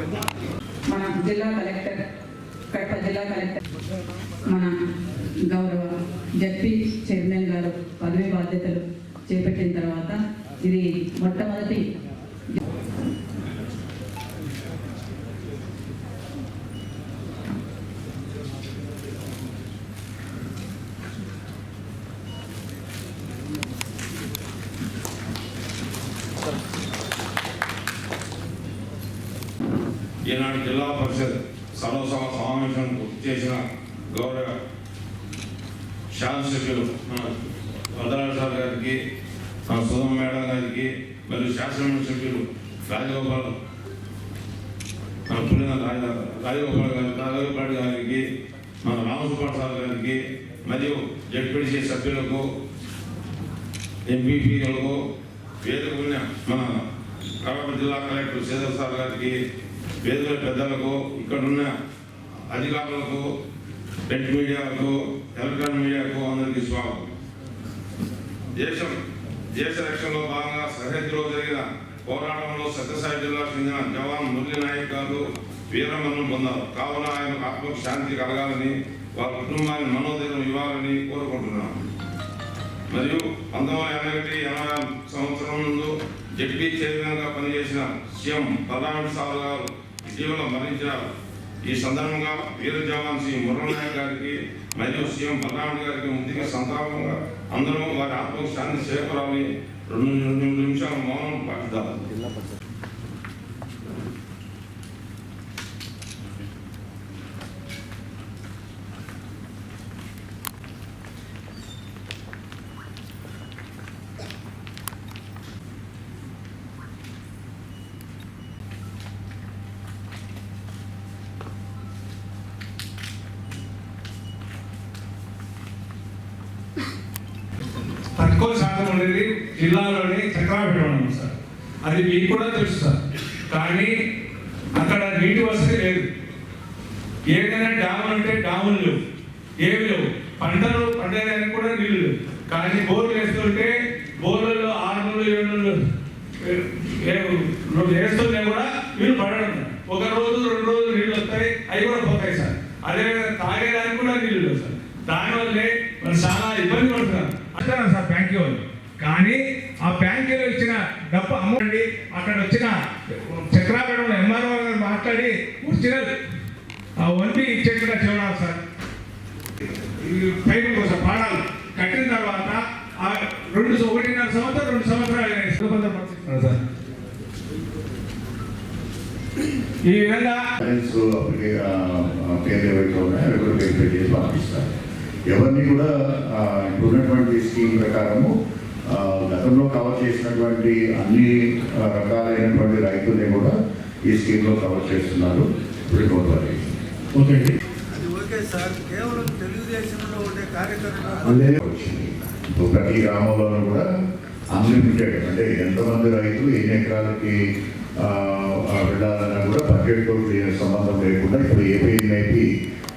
మన జిల్లా కలెక్టర్ కడప జిల్లా కలెక్టర్ మన గౌరవ జడ్పీ చైర్మన్ గారు పదవి బాధ్యతలు చేపట్టిన తర్వాత ఇది మొట్టమొదటి ఈనాడు జిల్లా పరిషత్ సర్వసభ సమావేశం పూర్తి చేసిన గౌరవ శాసనసభ్యులు మన వదరాజు సార్ గారికి మన మేడం గారికి మరియు శాసనమండలి సభ్యులు రాజగోపాల్ మన పులిన రాజ రాజగోపాల్ గారి రాజగోపాల్ గారికి మన రామసుపాల్ సార్ గారికి మరియు జడ్పీసీ సభ్యులకు ఎంపీపీలకు వేదిక ఉన్న మన కడప జిల్లా కలెక్టర్ శ్రీధర్ సార్ గారికి పేదల పెద్దలకు ఇక్కడున్న అధికారులకు ప్రింట్ మీడియాకు ఎలక్ట్రానిక్ మీడియాకు అందరికీ స్వాగతం. దేశం దేశ రక్షణలో భాగంగా సరిహద్దులో జరిగిన పోరాటంలో సత్యసాయి జిల్లా చెందిన జవాన్ మురళి నాయక్ గారు వీరమరణం పొందారు. కావున ఆయన ఆత్మకు శాంతి కలగాలని వారి కుటుంబాన్ని మనోధైర్యం ఇవ్వాలని కోరుకుంటున్నాను. మరియు పంతొమ్మిది వందల ఎనభై ఒకటి ఎనభై సంవత్సరం ముందు జడ్పీ చైర్మన్గా పనిచేసిన సీఎం ప్రధాని సార్ గారు ఇటీవల మరణించారు. ఈ సందర్భంగా వీర జవాన్ శ్రీ మురళనాయక్ గారికి మరియు సీఎం ప్రధాని గారికి ముందుగా సంతాపంగా అందరూ వారి ఆత్మకు శాంతి చేకూరాలని రెండు రెండు నిమిషాల మౌనం పాటిద్దాం. తక్కువ శాతం ఉండేది జిల్లాలోని చక్రాపేట ఉన్నాం సార్. అది మీకు కూడా తెలుసు సార్. కానీ అక్కడ నీటి వసతి లేదు. ఏదైనా డ్యాములు ఉంటే డ్యాములు లేవు. ఏమి లేవు. పంటలు పండేదానికి కూడా నీళ్ళు లేవు. కానీ బోర్లు వేస్తుంటే బోర్లలో ఆరు నెలలు ఏడు నెలలు వేస్తుంటే కూడా నీళ్ళు పడడం ఒక రోజు రెండు రోజులు నీళ్ళు వస్తాయి అవి కూడా పోతాయి సార్. అదేవిధంగా తాగేదానికి కూడా నీళ్ళు లేవు సార్. దానివల్లే మనం చాలా ఇబ్బంది సార్ బ్యాంక్ వాళ్ళు కానీ ఆ బ్యాంకులో ఇచ్చిన డబ్బు అమౌంట్ అక్కడ వచ్చిన చక్రాపేటలో ఎంఆర్ఓ గారు మాట్లాడి ఒరిజినల్. ఆ వడ్డీ ఇచ్చేట్టుగా చూడాలి సార్. పైన కోసం పాడాలి. కట్టిన తర్వాత ఆ రెండు ఒకటిన్నర సంవత్సరం రెండు సంవత్సరాలు సార్. ఈ విధంగా పేర్లు ఏవైతే ఉన్నాయో పంపిస్తారు. ఎవరిని కూడా ఆ, ఇప్పుడు ఉన్నటువంటి స్కీమ్ ప్రకారము గతంలో కవర్ చేసినటువంటి అన్ని రకాలైనటువంటి రైతుల్ని కూడా ఈ స్కీమ్లో కవర్ చేస్తున్నారు. ఇప్పుడు నోట్ ఓకే. అది ఓకే సార్ కేవలం తెలుగుదేశంలో ఉండే కార్యకర్తలు అదే వచ్చింది. ఇప్పుడు ప్రతి గ్రామంలోనూ కూడా అన్లిమిటెడ్ అంటే ఎంతమంది రైతులు ఎన్ని ఎకరాలకి వెళ్ళాలన్నా కూడా బడ్జెట్తో సంబంధం లేకుండా ఇప్పుడు ఏపీఎంఐపి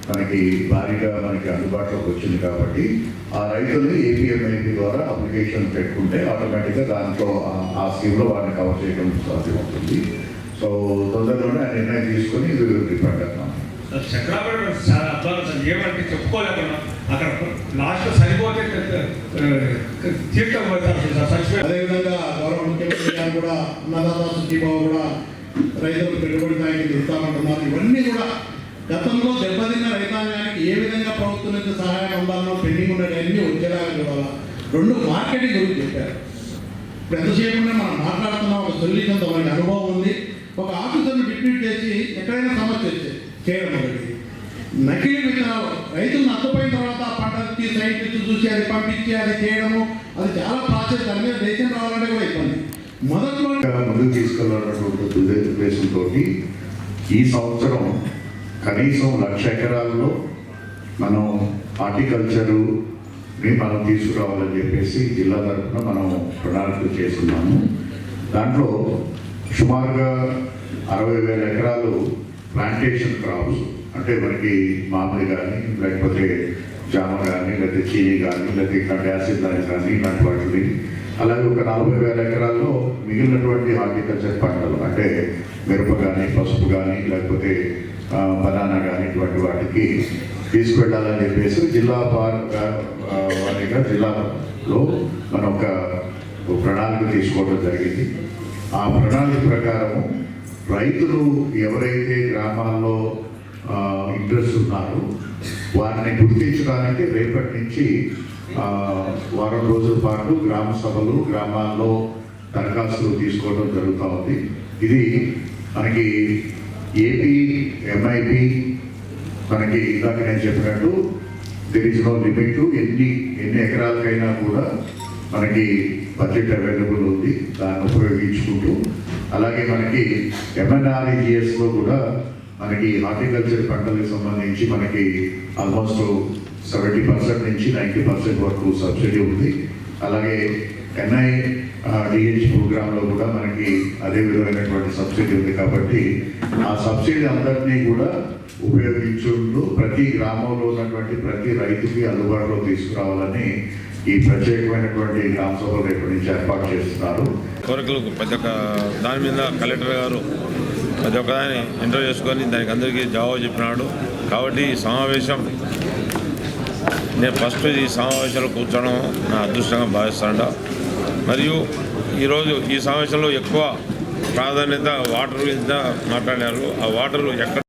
మనకి భారీగా మనకి అందుబాటులోకి వచ్చింది కాబట్టి ఆ రైతులు ఏపీఎంఐపి ద్వారా అప్లికేషన్ పెట్టుకుంటే ఆటోమేటిక్గా దాంట్లో ఆ- ఆ స్కీమ్లో వారిని కవర్ చేయడం సాధ్యమవుతుంది. సో తొందరలోనే ఆ నిర్ణయం తీసుకొని ఇది రిఫండ్ అన్నాం చక్రాపేట చాలా అద్భుతం సార్. ఏమంటే అక్కడ లాస్ట్ సరిపోతే తీర్థం పోతారు సార్. చచ్చిపోయి అదేవిధంగా గౌరవ ముఖ్యమంత్రి గారు కూడా అన్నదాత సుఖీబాబు కూడా రైతులకు పెట్టుబడి బ్యాంకులు ఇస్తామంటున్నారు ఇవన్నీ కూడా గతంలో దెబ్బతిన్న రైతాంగానికి ఏ విధంగా ప్రభుత్వం నుంచి సహాయం ఉండాలనో పెండింగ్ ఉన్నవన్నీ ఉద్యోగాలు చూడాలా రెండు మార్కెటింగ్ గురించి చెప్పారు. ఇప్పుడు ఎంతసేపు మనం మాట్లాడుతున్నాం ఒక సొల్యూషన్ మనకి అనుభవం ఉంది. ఒక ఆఫీసర్ని డిప్యూట్ చేసి ఎక్కడైనా సమస్య వచ్చే చేయడం ఒకటి నకిలీ విత్తనాలు రైతులు నష్టపోయిన తర్వాత ఆ పంటకి సైంటిస్ట్ చూసి అది పంపించి అది చేయడము అది చాలా ప్రాసెస్. దాని మీద దేశం రావాలంటే కూడా ఇబ్బంది. మొదట్లో ముందుకు తీసుకెళ్ళాలన్నటువంటి ఉద్దేశంతో ఈ సంవత్సరం కనీసం లక్ష ఎకరాల్లో మనం హార్టికల్చరు మనం తీసుకురావాలని చెప్పేసి జిల్లా తరఫున మనం ప్రణాళిక చేస్తున్నాము. దాంట్లో సుమారుగా అరవై వేల ఎకరాలు ప్లాంటేషన్ క్రాప్స్ అంటే మనకి మామిడి కానీ లేకపోతే జామ కానీ లేకపోతే చీని కానీ లేకపోతే ఇక్కడ యాసిడ్ కానీ ఇలాంటి వాటిని. అలాగే ఒక నలభై వేల ఎకరాల్లో మిగిలినటువంటి హార్టికల్చర్ పంటలు అంటే మిరప కానీ పసుపు కానీ లేకపోతే బనానా కానీ ఇటువంటి వాటికి తీసుకెళ్ళాలని చెప్పేసి జిల్లా పా- వారిగా జిల్లాలో మనం ఒక ప్రణాళిక తీసుకోవడం జరిగింది. ఆ ప్రణాళిక ప్రకారము రైతులు ఎవరైతే గ్రామాల్లో ఇంట్రెస్ట్ ఉన్నారో వారిని గుర్తించడానికి రేపటి నుంచి వారం రోజుల పాటు గ్రామ సభలు గ్రామాల్లో దరఖాస్తులు తీసుకోవడం జరుగుతూ ఉంది. ఇది మనకి ఏపీ ఎంఐపి మనకి ఇందాక నేను చెప్పినట్టు దెర్ ఇస్ నో లిమిట్ ఎన్ని ఎన్ని ఎకరాలకైనా కూడా మనకి బడ్జెట్ అవైలబుల్ ఉంది. దాన్ని ఉపయోగించుకుంటూ. అలాగే మనకి ఎంఎన్ఆర్ఈజిఎస్లో కూడా మనకి హార్టికల్చర్ పంటలకు సంబంధించి మనకి ఆల్మోస్ట్ సెవెంటీ పర్సెంట్ నుంచి నైంటీ పర్సెంట్ వరకు సబ్సిడీ ఉంది. అలాగే ఎన్ఐ డిహెచ్ ప్రోగ్రాంలో కూడా మనకి అదే విధమైనటువంటి సబ్సిడీ ఉంది కాబట్టి ఆ సబ్సిడీ అందరినీ కూడా ఉపయోగించుకుంటూ ప్రతి గ్రామంలో ఉన్నటువంటి ప్రతి రైతుకి అందుబాటులో తీసుకురావాలని ఈ ప్రత్యేకమైనటువంటి గ్రామ సభలు రేపటి నుంచి ఏర్పాటు చేస్తున్నారు. కోరికలు ప్రతి ఒక్క దాని మీద కలెక్టర్ గారు ప్రతి ఒక్కదాన్ని ఇంటర్వ్యూ చేసుకొని దానికి అందరికీ జవాబు చెప్పినాడు. కాబట్టి ఈ సమావేశం నేను ఫస్ట్ ఈ సమావేశంలో కూర్చోవడం నా అదృష్టంగా భావిస్తాను మరియు ఈరోజు ఈ సమావేశంలో ఎక్కువ ప్రాధాన్యత వాటర్ గురించి మాట్లాడారు. ఆ వాటర్ ఎక్కడ